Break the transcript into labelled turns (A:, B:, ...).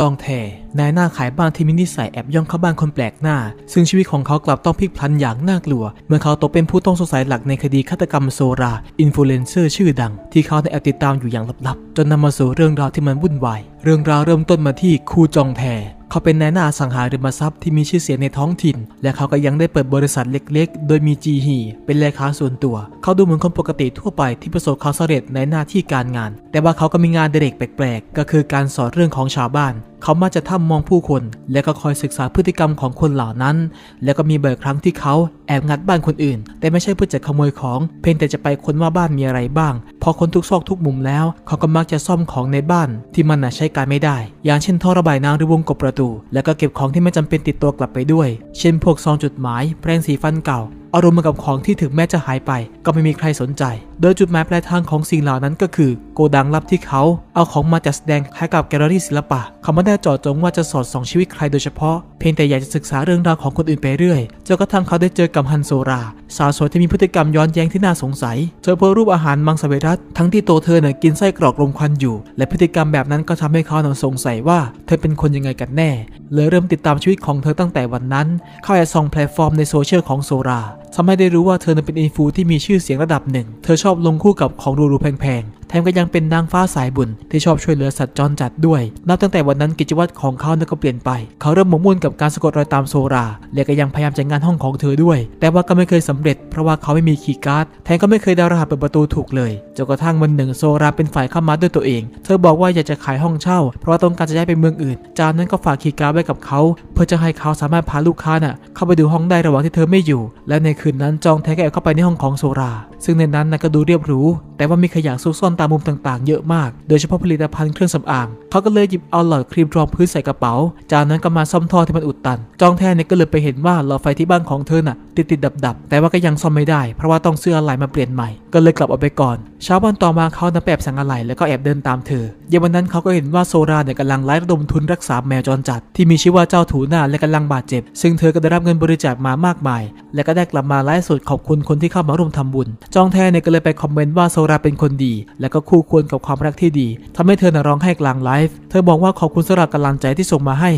A: ตองแทนายหน้าขายบ้านที่มีนิสัยแอบย่องเข้าบ้านคนแปลกหน้า ซึ่งชีวิตของเขากลับต้องพลิกพลันอย่างน่ากลัว เมื่อเขาตกเป็นผู้ต้องสงสัยหลักในคดีฆาตกรรมโซรา อินฟลูเอนเซอร์ชื่อดัง ที่เขาได้แอบติดตามอยู่อย่างลับๆ จนนำมาสู่เรื่องราวที่มันวุ่นวายเรื่องราวเริ่มต้นมาที่คูจองแทเขาเป็นนายหน้าสังหาริมทรัพย์ที่มีชื่อเสียงในท้องถิ่น และเขาก็ยังได้เปิดบริษัทเล็กๆ โดยมีจีฮีเป็นเลขาส่วนตัว เขาดูเหมือนคนปกติทั่วไปที่ประสบความสำเร็จในหน้าที่การงาน แต่ว่าเขาก็มีงานเด็กแปลกๆ ก็คือการสอนเรื่องของชาวบ้าน เขามักจะท่ามมองผู้คน และก็คอยศึกษาพฤติกรรมของคนเหล่านั้น และก็มีบ่อยครั้งที่เขาแอบงัดบ้านคนอื่น แต่ไม่ใช่เพื่อจะขโมยของ เพียงแต่จะไปค้นว่าบ้านมีอะไรบ้าง พอค้นทุกซอกทุกมุมแล้ว เขาก็มักจะซ่อมของในบ้าน ที่มันน่ะใช้การไม่ได้ อย่างเช่นท่อระบายน้ำหรือวงกบประตู แล้วก็เก็บของที่ไม่จำเป็นติดตัวกลับไปด้วย เช่นพวกซองจดหมายแปรงสีฟันเก่า อารมณ์เหมือนกับของที่ถึงแม้จะหายไป ก็ไม่มีใครสนใจ โดยจุดหมายปลายทางของสิ่งเหล่านั้นก็คือ โกดังลับที่เขา เอาของมาจัดแสดงคล้ายกับแกลเลอรี่ศิลปะ เขาไม่ได้จาะจงว่าจะสอดส่องชีวิตใครโดยเฉพาะ เพียงแต่อยากจะศึกษาเรื่องราวของคนอื่นไปเรื่อยจนกระทั่งเขาได้เจอกับฮันโซรา สาวสวยที่มีพฤติกรรมย้อนแย้งที่น่าสงสัย เธอโพสรูปอาหารมังสวิรัตทั้งที่ตัวเธอเนี่ยกินไส้กรอกลมควันอยู่ และพฤติกรรมแบบนั้นก็ทำให้เขาสงสัยว่า เธอเป็นคนยังไงกันแน่เลยเริ่มติดตามชีวิตของเธอตั้งแต่วันนั้น เข้าแอบส่องแพลตฟอร์มในโซเชียลของโซรา ทำให้ได้รู้ว่าเธอนั้นเป็นอินฟูที่มีชื่อเสียงระดับหนึ่ง เธอชอบลงคู่กับของรูๆแพงๆ แถมก็ยังเป็นนางฟ้าสายบุญที่ชอบช่วยเหลือสัตว์จรจัดด้วย นับตั้งแต่วันนั้นกิจวัตรของเขาเนี่ยก็เปลี่ยนไป เขาเริ่มหมกมุ่นกับการสะกดรอยตามโซรา และก็ยังพยายามจัดงานห้องของเธอด้วย แต่ว่าก็ไม่เคยสำเร็จเพราะว่าเขาไม่มีคีย์การ์ด แถมก็ไม่เคยดารหัสเปิดประตูถูกเลยจนกระทั่งวันหนึ่งโซราเป็นฝ่ายเข้ามาด้วยตัวเอง เธอบอกว่าอยากจะขายห้องเช่า เพราะว่าต้องการจะย้ายไปเมืองอื่น จากนั้นก็ฝากคีย์การ์ดไว้กับเขา พื่อจะให้เขาสามารถพาลูกค้าน่ะเข้าไปดูห้องได้ระหว่างที่เธอไม่อยู่ และในคืนนั้นจองแท้ก็แอบเข้าไปในห้องของโซรา ซึ่งในนั้นนะก็ดูเรียบหรูแต่ว่ามีขยะซุกซ่อนตามมุมต่างๆ เยอะมาก โดยเฉพาะผลิตภัณฑ์เครื่องสำอางเขาก็เลยหยิบเอาหลอดครีมรองพื้นใส่กระเป๋า จากนั้นก็มาซ่อมท่อที่มันอุดตัน จองแท้เนี่ยก็เลยไปเห็นว่าหลอดไฟที่บ้านของเธอน่ะ ติดติดดับดับแต่ว่าก็ยังซ่อมไม่ได้ เพราะว่าต้องซื้ออะไหล่มาเปลี่ยนใหม่ ก็เลยกลับออกไปก่อน เช้าวันต่อมาเขานำไปแอบสั่งอะไหล่แล้วก็แอบเดินตามเธอ เย็นวันนั้นเขาก็เห็นว่าโซราเนี่ยกำลังไล่ระดมทุนรักษาแมวจรจัด ที่มีชื่อว่าเจ้าถูหน้าและกำลังบาดเจ็บ ซึ่งเธอก็ได้รับเงินบริจาคมามากมาย และก็ได้กลับมาไลฟ์สดขอบคุณคนที่เข้ามาร่วมทำบุญ จองแท้เนี่ยก็เลยไปคอมเมนต์ว่าโซราเป็นคนดี และก็คู่ควรกับความรักที่ดีทำให้เธอน่ะร้องไห้กลางไลฟ์ เธอบอกว่าขอบคุณสำหรับกำลังใจที่ส่งมาให้